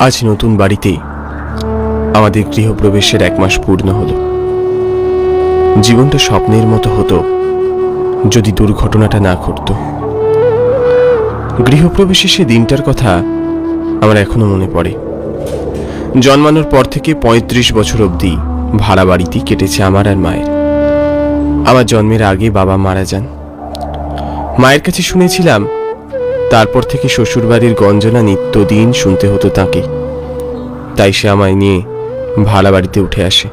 আজ নতুন বাড়িতে আমাদের গৃহপ্রবেশের এক মাস পূর্ণ হলো। জীবনটা স্বপ্নের মতো হতো যদি দুর্ঘটনাটা না ঘটতো। গৃহপ্রবেশের সে দিনটার কথা আমার এখনও মনে পড়ে। জন্মানোর পর থেকে ৩৫ বছর অবধি ভাড়া বাড়িতেই কেটেছে আমার আর মায়ের। আমার জন্মের আগে বাবা মারা যান। মায়ের কাছে শুনেছিলাম তারপর থেকে শ্বশুরবাড়ির গঞ্জনা নিত্যদিন শুনতে হতো তাকে। তাই সে আমায় নিয়ে ভাড়া বাড়িতে উঠে আসে।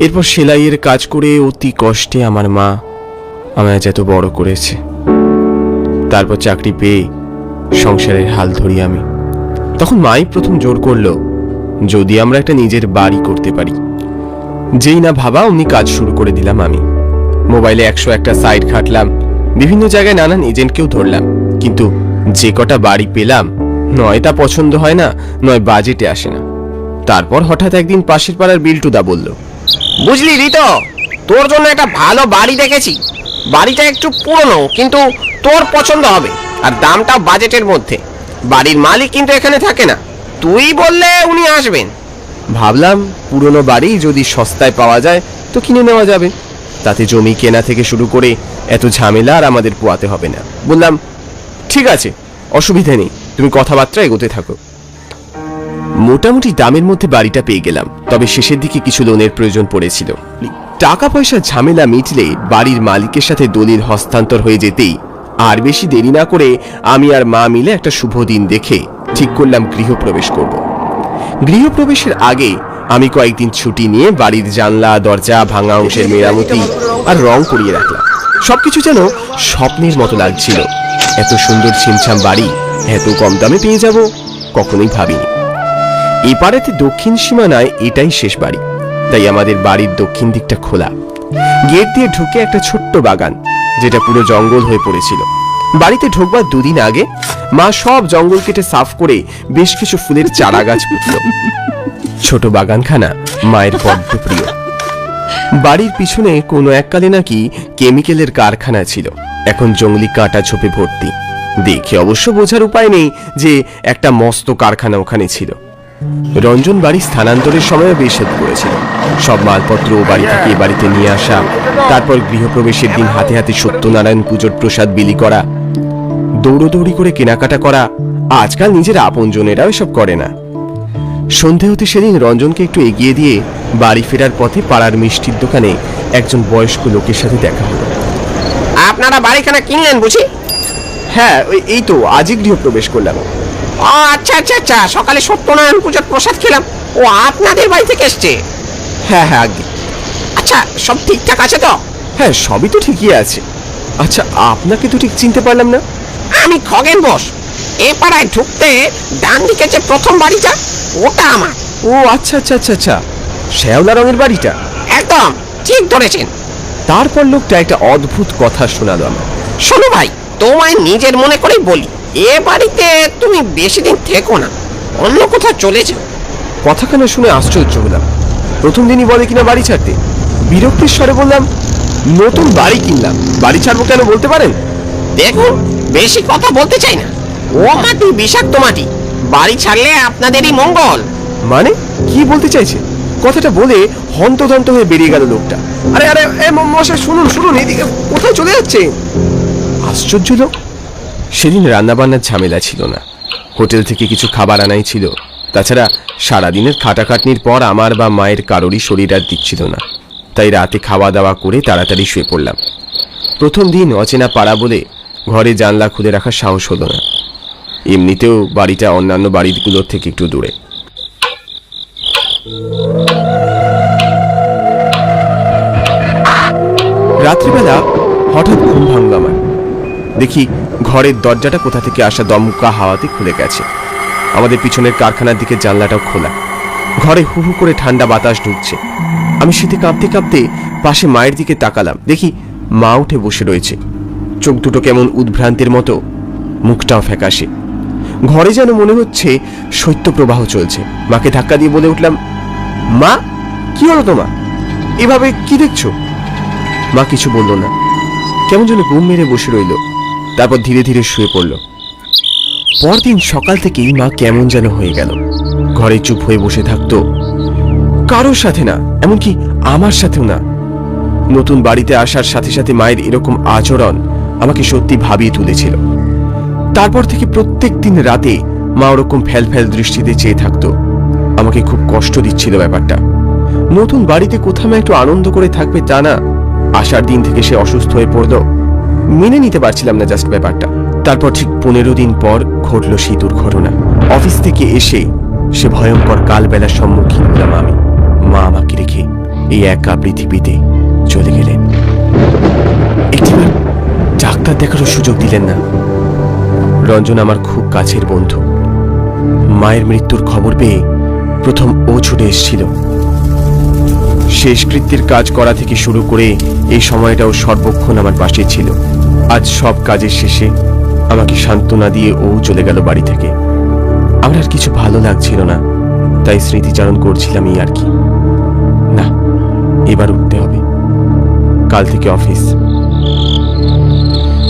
এরপর সেলাইয়ের কাজ করে অতি কষ্টে আমার মা আমায় এত বড় করেছে। তারপর চাকরি পেয়ে সংসারের হাল ধরি আমি। তখন মাই প্রথম জোর করল, যদি আমরা একটা নিজের বাড়ি করতে পারি। যেই না ভাবা অমনি কাজ শুরু করে দিলাম আমি। মোবাইলে একশো একটা সাইট খাটলাম, বিভিন্ন জায়গায় নানান এজেন্টকেও ধরলাম। কিন্তু যে কটা বাড়ি পেলাম, নয় তা পছন্দ হয় না, নয় বাজেটে আসে না। তারপর হঠাৎ একদিন পাশের পাড়ার বিল্টুদা বলল, বুঝলি রিতো, তোর জন্য একটা ভালো বাড়ি দেখেছি। বাড়িটা একটু পুরনো, কিন্তু তোর পছন্দ হবে, আর দামটাও বাজেটের মধ্যে। বাড়ির মালিক কিন্তু এখানে থাকে না। তুই বললে উনি আসবেন। ভাবলাম পুরনো বাড়ি যদি সস্তায় পাওয়া যায়, তো কিনে নেওয়া যাবে। তাতে জমি কেনা থেকে শুরু করে এত ঝামেলা আর আমাদের পোয়াতে হবে না। বললাম ঠিক আছে, অসুবিধে নেই, তুমি কথাবার্তা এগোতে থাকো। মোটামুটি দামের মধ্যে বাড়িটা পেয়ে গেলাম, তবে শেষের দিকে কিছু লোনের প্রয়োজন পড়েছিল। টাকা পয়সা ঝামেলা মিটলে বাড়ির মালিকের সাথে দলিল হস্তান্তর হয়ে যেতেই আর বেশি দেরি না করে আমি আর মা মিলে একটা শুভ দিন দেখে ঠিক করলাম গৃহপ্রবেশ করব। গৃহপ্রবেশের আগে আমি কয়েকদিন ছুটি নিয়ে বাড়ির জানলা, দরজা, ভাঙা অংশের মেরামতি আর রং করিয়ে রাখলাম। সবকিছু যেন স্বপ্নের মতো লাগছিল। এত সুন্দর ছিমছাম বাড়ি, এত কম দামে পেয়ে যাব? কখনোই ভাবিনি। এপারেতে দক্ষিণ সীমানায় এটাই শেষ বাড়ি। তাই আমাদের বাড়ির দক্ষিণ দিকটা খোলা। গেট দিয়ে ঢুকে একটা ছোট্ট বাগান, যেটা পুরো জঙ্গল হয়ে পড়েছিল। বাড়িতে ঢোকবার দুদিন আগে, মা সব জঙ্গল কেটে সাফ করে বেশ কিছু ফুলের চারা গাছ পুতল ছোট বাগানখানা মায়ের বড্ড প্রিয় বাড়ির পিছনে কোনো এককালে নাকি কেমিক্যালের কারখানা ছিল। এখন জঙ্গলি কাঁটা ঝোপে ভর্তি। দেখে অবশ্য বোঝার উপায় নেই যে একটা মস্ত কারখানা ওখানে ছিল। রঞ্জন বাড়ি স্থানান্তরের সময় হেল্প করেছিল। সব মালপত্র ও বাড়ি থেকে বাড়িতে নিয়ে আসা, তারপর গৃহপ্রবেশের দিন হাতে হাতে সত্যনারায়ণ পুজোর প্রসাদ বিলি করা, দৌড়োদৌড়ি করে কেনাকাটা করা, আজকাল নিজের আপনজনেরাও এসব করে না। সন্ধে হতে সেদিন রঞ্জনকে একটু এগিয়ে দিয়ে বাড়ি ফেরার পথে পাড়ার মিষ্টির দোকানে একজন বয়স্ক লোকের সাথে দেখা হলো। আপনারা বাড়িখানা কিনলেন বুঝি? হ্যাঁ ওই এই তো আজই গৃহপ্রবেশ করলাম। ও আচ্ছা আচ্ছা আচ্ছা সকালে সত্যনারায়ণ পুজোর প্রসাদ খেলাম। ও আপনাদের বাড়ি থেকে এসছে? হ্যাঁ হ্যাঁ আগে। আচ্ছা সব ঠিকঠাক আছে তো? হ্যাঁ সবই তো ঠিকই আছে। আচ্ছা আপনাকে তো ঠিক চিনতে পারলাম না। আমি খগেন বস। এ পাড়ায় ঢুকতে ডান দিকে যে প্রথম বাড়িটা ওটা আমার। ও আচ্ছা আচ্ছা আচ্ছা আচ্ছা। শ্যাওলা রঙের বাড়িটা? একদম ঠিক ধরেছেন। তারপর লোকটা একটা অদ্ভুত কথা শোনালো আমার শোনো ভাই তোমায় নিজের মনে করেই বলি এ বাড়িতে তুমি বেশি দিন থেকো না অন্য কোথাও চলে যাও। কথাখানা শুনে আশ্চর্য হলাম। প্রথম দিনই বলে কিনা বাড়ি ছাড়তে। বিরক্তির স্বরে বললাম নতুন বাড়ি কিনলাম। বাড়ি ছাড়বো কেন বলতে পারেন? দেখুন বেশি কথা বলতে চাই না। ও মাটি বিষাক্ত মাটি। বাড়ি ছাড়লে আপনাদেরই মঙ্গল। মানে? কি বলতে চাইছে? কথাটা বলে হন্তদন্ত হয়ে বেরিয়ে গেল লোকটা। আরে আরে এ মশাই শুনুন শুনুন এদিকে কোথায় চলে যাচ্ছে? আশ্চর্য লোক। সেদিন রান্নাবান্নার ঝামেলা ছিল না। হোটেল থেকে কিছু খাবার আনাই ছিল। তাছাড়া সারাদিনের খাটাখাটনির পর আমার বা মায়ের কারোরই শরীর আর দিচ্ছিল না। তাই রাতে খাওয়া দাওয়া করে তাড়াতাড়ি শুয়ে পড়লাম। প্রথম দিন অচেনা পাড়া বলে ঘরে জানলা খুলে রাখার সাহস হলো না। এমনিতেও বাড়িটা অন্যান্য বাড়িগুলোর থেকে একটু দূরে। রাত্রিবেলা হঠাৎ ঘুম ভাঙল আমার। দেখি ঘরের দরজাটা কোথা থেকে আসা দমকা হাওয়াতে খুলে গেছে। আমাদের পিছনের কারখানার দিকে জানলাটাও খোলা। ঘরে হু হু করে ঠান্ডা বাতাস ঢুকছে। আমি শীতে কাঁপতে কাঁপতে পাশে মায়ের দিকে তাকালাম। দেখি মা উঠে বসে রয়েছে। চোখ দুটো কেমন উদ্ভ্রান্তের মতো, মুখটাও ফ্যাকাশে। ঘরে যেন মনে হচ্ছে শৈত্যপ্রবাহ চলছে। মাকে ধাক্কা দিয়ে বলে উঠলাম, মা, কি হলো তোমার? এভাবে কি দেখছ? মা কিছু বলল না। কেমন যেন ঘুম মেরে বসে রইল, তারপর ধীরে ধীরে শুয়ে পড়ল। পরদিন সকাল থেকেই মা কেমন যেন হয়ে গেল। ঘরে চুপ হয়ে বসে থাকতো, কারোর সাথে না, এমনকি আমার সাথেও না। নতুন বাড়িতে আসার সাথে সাথে মায়ের এরকম আচরণ আমাকে সত্যি ভাবিয়ে তুলেছিল। তারপর থেকে প্রত্যেক দিন রাতে মা ওরকম ফ্যাল ফ্যাল দৃষ্টিতে চেয়ে থাকতো। আমাকে খুব কষ্ট দিচ্ছিল ব্যাপারটা। নতুন বাড়িতে কোথাও একটু আনন্দ করে থাকবে তা না। আসার দিন থেকে সে অসুস্থ হয়ে পড়ল। মেনে নিতে পারছিলাম না জাস্ট ব্যাপারটা। তারপর ঠিক পনেরো দিন পর ঘটল সেই দুর্ঘটনা। অফিস থেকে এসে সে ভয়ঙ্কর কালবেলার সম্মুখীন হলাম আমি। মা আমাকে রেখে এই একা পৃথিবীতে চলে গেলেন। একটিবার ডাক্তার দেখারও সুযোগ দিলেন না। রঞ্জন আমার খুব কাছের বন্ধু। মায়ের মৃত্যুর খবর পেয়ে প্রথম ও ছুটে এসেছিল। শেষকৃত্যের কাজ করা থেকে শুরু করে এই সময়টাও সর্বক্ষণ আমার পাশে ছিল। আজ সব কাজের শেষে আমাকে সান্ত্বনা দিয়ে ও চলে গেল বাড়ি থেকে। আমার আর কিছু ভালো লাগছিল না, তাই স্মৃতিচারণ করছিলাম আর কি। না, এবার উঠতে হবে। কাল থেকে অফিস।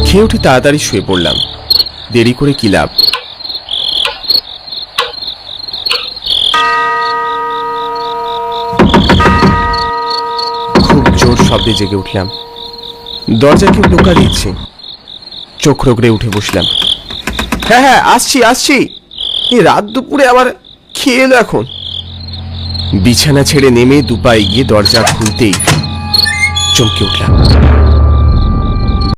খেয়ে উঠে তাড়াতাড়ি শুয়ে পড়লাম। দেরি করে কি লাভ? খুব জোর শব্দে জেগে উঠলাম। দরজা কেউ টোকা দিচ্ছে। চোখ রোগড়ে উঠে বসলাম। হ্যাঁ হ্যাঁ আসছি আসছি। এই রাত দুপুরে আবার খেয়ে এলো এখন? বিছানা ছেড়ে নেমে দুপা এগিয়ে দরজা খুলতেই চমকে উঠলাম।